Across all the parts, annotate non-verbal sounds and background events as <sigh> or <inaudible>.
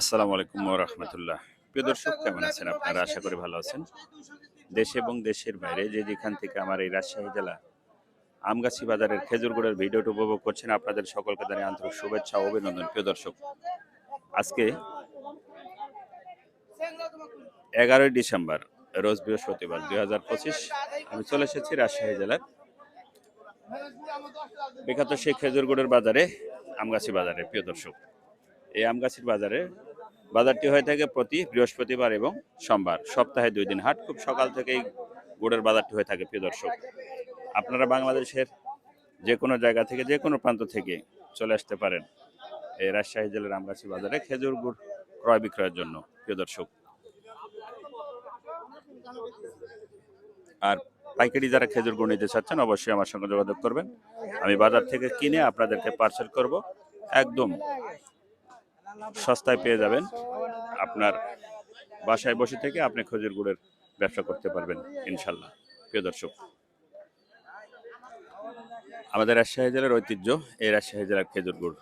আসসালামু আলাইকুম রহমতুল্লাহ। প্রিয় দর্শক, কেমন আছেন আপনারা? আশা করি ভালো আছেন। দেশে এবং দেশের বাইরে যে যেখান থেকে আমার এই রাজশাহী জেলা আমগাছি বাজারের খেজুর গুড়ের ভিডিওটি উপভোগ করছেন, আপনাদের সকলকে জানিয়ে আন্তরিক শুভেচ্ছা ও অভিনন্দন। প্রিয় দর্শক, আজকে এগারোই ডিসেম্বর, রোজ বৃহস্পতিবার, দুই হাজার পঁচিশ, আমি চলে এসেছি রাজশাহী জেলার বিখ্যাত সেই খেজুর গুড়ের বাজারে, আমগাছি বাজারে। প্রিয় দর্শক এই আমগাছির বাজারে। বাজারটি হয়ে থাকে প্রতি বৃহস্পতিবার এবং সোমবার। সপ্তাহে দুই দিন হাট। খুব সকাল থেকেই গুড়ের বাজারটি হয়ে থাকে, প্রিয় দর্শক। আপনারা বাংলাদেশের যে কোনো জায়গা থেকে যে কোনো প্রান্ত থেকে চলে আসতে পারেন এই রাজশাহী জেলার আমগাছি বাজারে খেজুর গুড় ক্রয় বিক্রয়ের জন্য, প্রিয় দর্শক। আর পাইকারি যারা খেজুর গুড় নিতে চাচ্ছেন, অবশ্যই আমার সঙ্গে যোগাযোগ করবেন। আমি বাজার থেকে কিনে আপনাদেরকে পার্সেল করব। একদম সস্তায় পেয়ে যাবেন। আপনার বাসায় বসে থেকে আপনি খেজুর গুড়ের ব্যবসা করতে পারবেন, ইনশাল্লাহ। প্রিয় দর্শক, আমাদের রাজশাহী জেলার ঐতিহ্য, এই রাজশাহী জেলার খেজুর গুড়।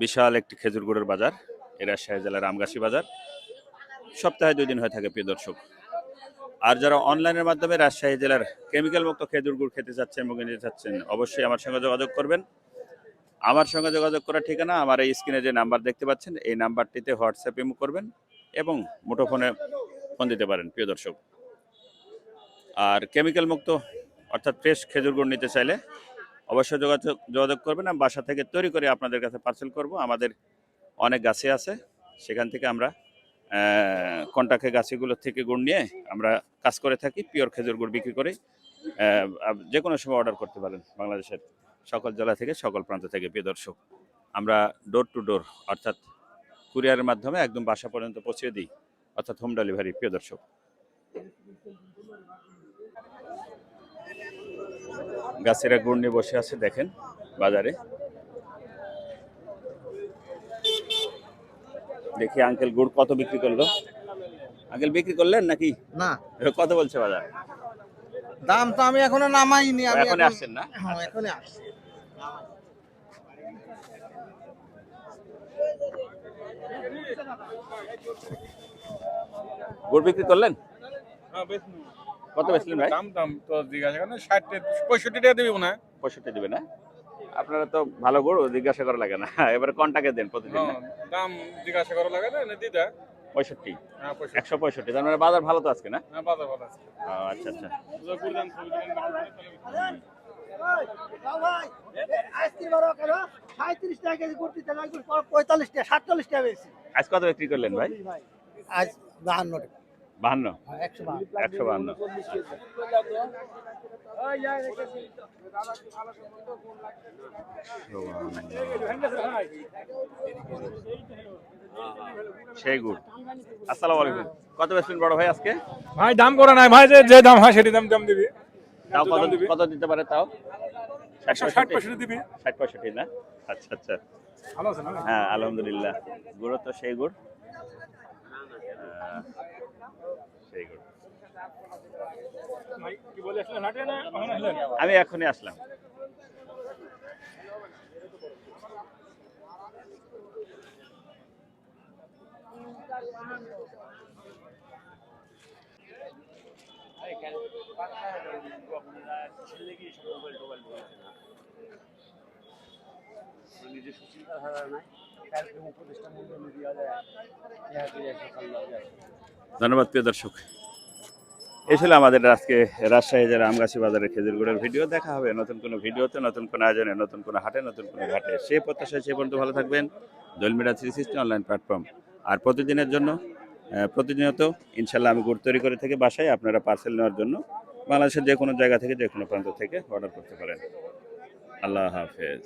বিশাল একটি খেজুর গুড়ের বাজার, এই রাজশাহী জেলার আমগাছি বাজার। সপ্তাহে দুই দিন হয়ে থাকে, প্রিয় দর্শক। আর যারা অনলাইনের মাধ্যমে রাজশাহী জেলার কেমিক্যাল মুক্ত খেজুর গুড় খেতে চাচ্ছেন এবং নিতে চাচ্ছেন, অবশ্যই আমার সঙ্গে যোগাযোগ করবেন। আমার সঙ্গে যোগাযোগ করার ঠিকানা, আমার এই স্ক্রিনে যে নাম্বার দেখতে পাচ্ছেন, এই নাম্বারটিতে হোয়াটসঅ্যাপ ইমো করবেন এবং মুঠোফোনে ফোন দিতে পারেন, প্রিয় দর্শক। আর কেমিক্যাল মুক্ত, অর্থাৎ ফ্রেশ খেজুর গুড় নিতে চাইলে অবশ্যই যোগাযোগ যোগাযোগ করবেন। আমি বাসা থেকে তৈরি করে আপনাদের কাছে পার্সেল করব। আমাদের অনেক গাছে আছে। সেখান থেকে আমরা কন্টাক্টে গাছিগুলো থেকে গুড় নিয়ে আমরা কাজ করে থাকি, পিওর খেজুর গুড় বিক্রি করে যে কোনো সময় অর্ডার করতে পারেন বাংলাদেশের। সকল জেলা থেকে সকল প্রান্ত থেকে প্রিয় দর্শক আমরা ডোর টু ডোর অর্থাৎ কুরিয়ারের মাধ্যমে একদম বাসা পর্যন্ত পৌঁছে দিই অর্থাৎ হোম ডেলিভারি প্রিয় দর্শক। গাছেরা গুড় নিয়ে বসে আছে দেখেন বাজারে। দেখি আঙ্কেল গুড় কত বিক্রি করল। আঙ্কেল বিক্রি করলেন নাকি? না। কত বলছে বাজার? দাম তো আমি এখনও নামাইনি আমি এখন এখন আসছেন না? হ্যাঁ এখনই আসছি। গুড় বিক্রি করলেন? হ্যাঁ, কত বেচলেন ভাই? দাম দাম তো জিজ্ঞাসা করেন ষাট পঁয়ষট্টি টাকা দিবি না। পঁয়ষট্টি দেবে না? আপনারা তো ভালো গুড় জিজ্ঞাসা করা লাগে না। <laughs> এবারে কন্টাকে দেন প্রতিদিন? হ্যাঁ, দাম জিজ্ঞাসা করা লাগে না দিদা। পঁয়ষট্টি? হ্যাঁ পঁয়ষট্টি। একশো পঁয়ষট্টি তার মানে বাজার ভালো তো আজকে না? বাজার ভালো আছে আচ্ছা আচ্ছা। সাঁত্রিশ টাকা কেজি করতে পঁয়তাল্লিশ টাকা সাতচল্লিশ টাকা বেশি আজ কত বিক্রি করলেন ভাই? আজ বাহান্ন। টাকা বাহান্ন একশো বাহান্ন। সেই গুড় আসসালামু আলাইকুম। কত বড় ভাই আজকে? ভাই দাম করে নাই। ভাই যে যে দাম হয় সেটি দাম দাম দিবি। তাও কত দাম দিবি? কত দিতে পারে তাও? একশো ষাট পঁয়ষট্টি দিবি? ষাট পঁয়ষট্টি না? আচ্ছা আচ্ছা। ভালো আছে না হ্যাঁ আলহামদুলিল্লাহ। গুড় তো সেই গুড়। সেই গুড়। ভাই, কি বলে আসলেন হাটে না কখন আসলেন আমি এখনই আসলাম ধন্যবাদ, প্রিয় দর্শক। এই ছিল আমাদের আজকে রাজশাহী জেলা আমগাছি বাজারের খেজুর গুড়ের ভিডিও। দেখা হবে নতুন কোনো ভিডিওতে, নতুন কোনো আয়োজনে, নতুন কোনো হাটে, নতুন কোনো ঘাটে। সে প্রত্যাশায় সে পর্যন্ত ভালো থাকবেন। দলমিরা থ্রি সিক্সটি অনলাইন প্ল্যাটফর্ম। আর প্রতিদিনের জন্য প্রতিনিয়ত ইনশাল্লাহ আমি গুড় তৈরি করে থেকে বাসায় আপনারা পার্সেল নেওয়ার জন্য বাংলাদেশের যে কোনো জায়গা থেকে, যে কোনো প্রান্ত থেকে অর্ডার করতে পারেন। আল্লাহ হাফেজ।